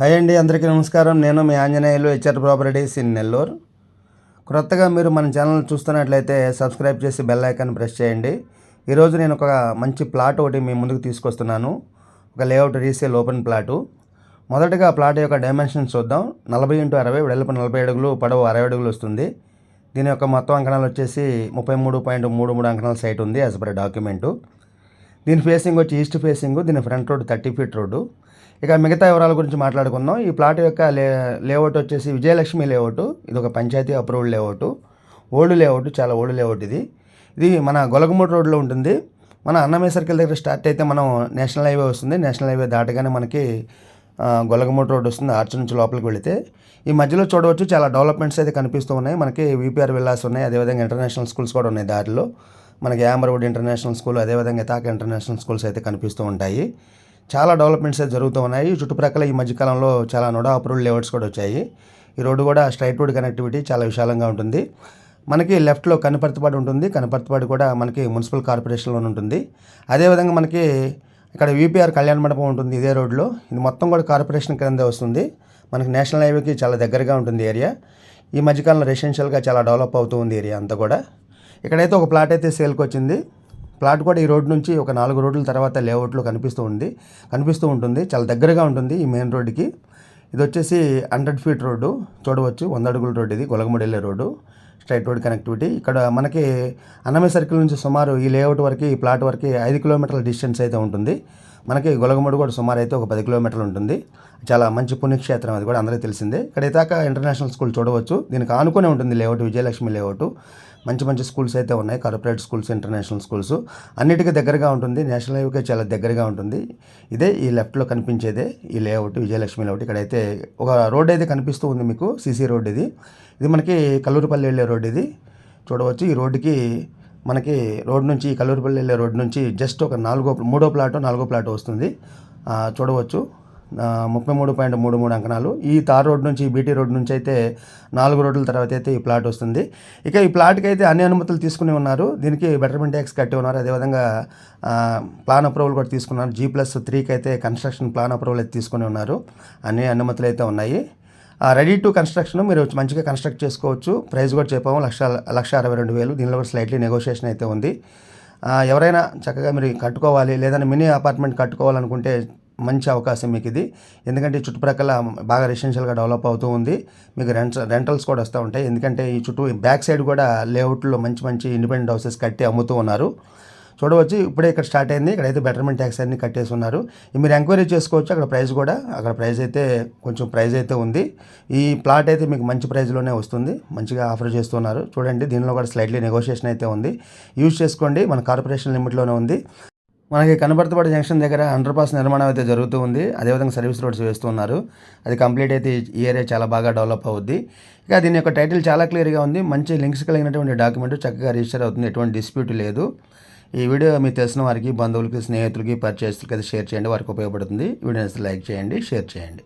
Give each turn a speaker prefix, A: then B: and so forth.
A: Hi అండి అందరికీ నమస్కారం. నేను మీ Anjaneyulu HR properties in Nellore. క్రొత్తగా మీరు మన ఛానల్ చూస్తున్నట్లయితే సబ్స్క్రైబ్ చేసి బెల్ ఐకాన్ ప్రెస్ చేయండి. ఈరోజు నేను ఒక మంచి ప్లాట్ ఒకటి మీ ముందుకు తీసుకొస్తున్నాను. ఒక లేఅవుట్ రీసేల్ ఓపెన్ ప్లాటు. మొదటగా ప్లాట్ యొక్క డైమెన్షన్స్ చూద్దాం. నలభై ఇంటూ అరవై వెడల్పు నలభై అడుగులు పొడవు అరవై అడుగులు వస్తుంది. దీని యొక్క మొత్తం అంకణాలు వచ్చేసి ముప్పై మూడు పాయింట్ మూడు మూడు అంకణాల సైట్ ఉంది యాజ్ పర్ డాక్యుమెంటు దీని ఫేసింగ్ వచ్చి ఈస్ట్ ఫేసింగ్ దీని front road thirty feet road ఇక మిగతా వివరాల గురించి మాట్లాడుకుందాం. ఈ ప్లాట్ యొక్క లే లేఅవుట్ వచ్చేసి విజయలక్ష్మి లేఅవుట్ ఇది ఒక panchayat approved layout old layout చాలా ఓల్డ్ లేఅవుట్ ఇది. ఇది మన గొలగమూడి రోడ్లో ఉంటుంది. మన అన్నమయ్య సర్కిల్ దగ్గర స్టార్ట్ అయితే మనం నేషనల్ హైవే వస్తుంది. నేషనల్ హైవే దాటగానే మనకి గొలగమూడి రోడ్ వస్తుంది ఆర్చ్ నుంచి లోపలికి వెళితే. ఈ మధ్యలో చూడవచ్చు చాలా డెవలప్మెంట్స్ అయితే కనిపిస్తూ ఉన్నాయి. మనకి విపిఆర్ విల్లాస్ ఉన్నాయి. అదేవిధంగా ఇంటర్నేషనల్ స్కూల్స్ కూడా ఉన్నాయి దారిలో. మనకి యామర్వుడ్ ఇంటర్నేషనల్ స్కూల్ అదేవిధంగా తాక ఇంటర్నేషనల్ స్కూల్స్ అయితే కనిపిస్తూ ఉంటాయి. చాలా డెవలప్మెంట్స్ అయితే జరుగుతూ ఉన్నాయి. చుట్టుప్రక్కల ఈ మధ్యకాలంలో చాలా నోడా అప్రూవల్ లేఅవుట్స్ కూడా వచ్చాయి. ఈ రోడ్డు కూడా స్ట్రైట్ రోడ్ కనెక్టివిటీ చాలా విశాలంగా ఉంటుంది. మనకి లెఫ్ట్లో కనపర్తిపాడు ఉంటుంది. కనపర్తిపాడు కూడా మనకి మున్సిపల్ కార్పొరేషన్లో ఉంటుంది. అదేవిధంగా మనకి ఇక్కడ విపిఆర్ కళ్యాణ మండపం ఉంటుంది ఇదే రోడ్లో ఇది మొత్తం కూడా కార్పొరేషన్ కింద వస్తుంది. మనకి నేషనల్ హైవేకి చాలా దగ్గరగా ఉంటుంది ఏరియా ఈ మధ్యకాలంలో రెసిడెన్షియల్గా చాలా డెవలప్ అవుతూ ఉంది ఏరియా అంతా కూడా. ఇక్కడైతే ఒక ప్లాట్ అయితే సేల్కి వచ్చింది. ప్లాట్ కూడా ఈ రోడ్ నుంచి ఒక నాలుగు రోడ్ల తర్వాత లేఅవుట్లో కనిపిస్తూ ఉంది. కనిపిస్తూ ఉంటుంది. చాలా దగ్గరగా ఉంటుంది ఈ మెయిన్ రోడ్డుకి ఇది వచ్చేసి హండ్రెడ్ ఫీట్ రోడ్డు చూడవచ్చు. వంద అడుగుల రోడ్డు ఇది. Golagamudi road straight road connectivity ఇక్కడ మనకి అన్నమయ్య సర్కిల్ నుంచి సుమారు ఈ లేఅవుట్ వరకు ఈ ప్లాట్ వరకు ఐదు కిలోమీటర్ల డిస్టెన్స్ అయితే ఉంటుంది. మనకి గొలగముడి కూడా సుమారు అయితే ఒక పది కిలోమీటర్లు ఉంటుంది. చాలా మంచి పుణ్యక్షేత్రం అది కూడా అందరికీ తెలిసిందే. ఇక్కడ ఇతాక ఇంటర్నేషనల్ స్కూల్ చూడవచ్చు. దీనికి ఆనుకునే ఉంటుంది లేఅవుట్ విజయలక్ష్మి లేఅవుట్. మంచి మంచి స్కూల్స్ అయితే ఉన్నాయి. Corporate schools international schools. అన్నిటికీ దగ్గరగా ఉంటుంది. నేషనల్ హైవేకి చాలా దగ్గరగా ఉంటుంది. ఇదే ఈ లెఫ్ట్లో కనిపించేదే ఈ లేఅవుట్ విజయలక్ష్మి లేఅవుట్. ఇక్కడైతే ఒక రోడ్ అయితే కనిపిస్తూ ఉంది మీకు సీసీ రోడ్ ఇది. ఇది మనకి కల్లూరుపల్లి వెళ్ళే రోడ్ ఇది. చూడవచ్చు. ఈ రోడ్డుకి మనకి రోడ్ నుంచి కల్లూరుపల్లి వెళ్ళే రోడ్ నుంచి జస్ట్ ఒక నాలుగో మూడో ప్లాటో నాలుగో ప్లాటో వస్తుంది. చూడవచ్చు. ముప్పై మూడు పాయింట్ మూడు మూడు అంకణాలు. ఈ తార్ రోడ్ నుంచి బీటీ రోడ్ నుంచి అయితే నాలుగు రోడ్ల తర్వాత అయితే ఈ ప్లాట్ వస్తుంది. ఇక ఈ ప్లాట్కి అయితే అన్ని అనుమతులు తీసుకుని ఉన్నారు. దీనికి బెటర్మెంట్ ట్యాక్స్ కట్టి ఉన్నారు. అదేవిధంగా ప్లాన్ అప్రూవల్ కూడా తీసుకున్నారు. జీ ప్లస్ త్రీకి అయితే కన్స్ట్రక్షన్ ప్లాన్ అప్రూవల్ అయితే తీసుకుని ఉన్నారు. అన్ని అనుమతులు అయితే ఉన్నాయి. రెడీ టు కన్స్ట్రక్షన్ మీరు మంచిగా కన్స్ట్రక్ట్ చేసుకోవచ్చు. ప్రైస్ కూడా చెప్పాము లక్ష లక్ష అరవై రెండు వేలు. దీనిలో కూడా స్లైట్లీ నెగోషియేషన్ అయితే ఉంది. ఎవరైనా చక్కగా మీరు కట్టుకోవాలి లేదంటే మినీ అపార్ట్మెంట్ కట్టుకోవాలనుకుంటే మంచి అవకాశం మీకు ఇది. ఎందుకంటే చుట్టుప్రక్కల బాగా రెసిడెన్షియల్గా డెవలప్ అవుతూ ఉంది. మీకు రెంట్ రెంటల్స్ కూడా వస్తూ ఉంటాయి. ఎందుకంటే ఈ చుట్టూ బ్యాక్ సైడ్ కూడా లేఅవుట్లో మంచి మంచి ఇండిపెండెంట్ హౌసెస్ కట్టి అమ్ముతూ ఉన్నారు. చూడవచ్చు. ఇప్పుడే ఇక్కడ స్టార్ట్ అయింది. ఇక్కడైతే బెటర్మెంట్ ట్యాక్స్ అన్ని కట్టేసి ఉన్నారు మీరు ఎంక్వైరీ చేసుకోవచ్చు. అక్కడ ప్రైస్ కూడా అక్కడ ప్రైస్ అయితే కొంచెం ప్రైస్ అయితే ఉంది. ఈ ప్లాట్ అయితే మీకు మంచి ప్రైస్లోనే వస్తుంది. మంచిగా ఆఫర్ చేస్తున్నారు. చూడండి దీనిలో కూడా స్లైట్లీ నెగోషియేషన్ అయితే ఉంది. యూజ్ చేసుకోండి. మన కార్పొరేషన్ లిమిట్లోనే ఉంది. మనకి కనబర్తపడి జంక్షన్ దగ్గర అండర్ పాస్ నిర్మాణం అయితే జరుగుతూ ఉంది. అదేవిధంగా సర్వీస్ రోడ్స్ వేస్తున్నారు. అది కంప్లీట్ అయితే ఈ ఏరియా చాలా బాగా డెవలప్ అవుద్ది. ఇక దీని యొక్క టైటిల్ చాలా క్లియర్గా ఉంది. మంచి లింక్స్ కలిగినటువంటి డాక్యుమెంట్ చక్కగా రిజిస్టర్ అవుతుంది. ఎటువంటి డిస్ప్యూట్ లేదు. ఈ వీడియో మీకు తెలిసిన వారికి బంధువులకి స్నేహితులకి పరిచయస్తులకి అయితే షేర్ చేయండి. వారికి ఉపయోగపడుతుంది. వీడియోని లైక్ చేయండి షేర్ చేయండి.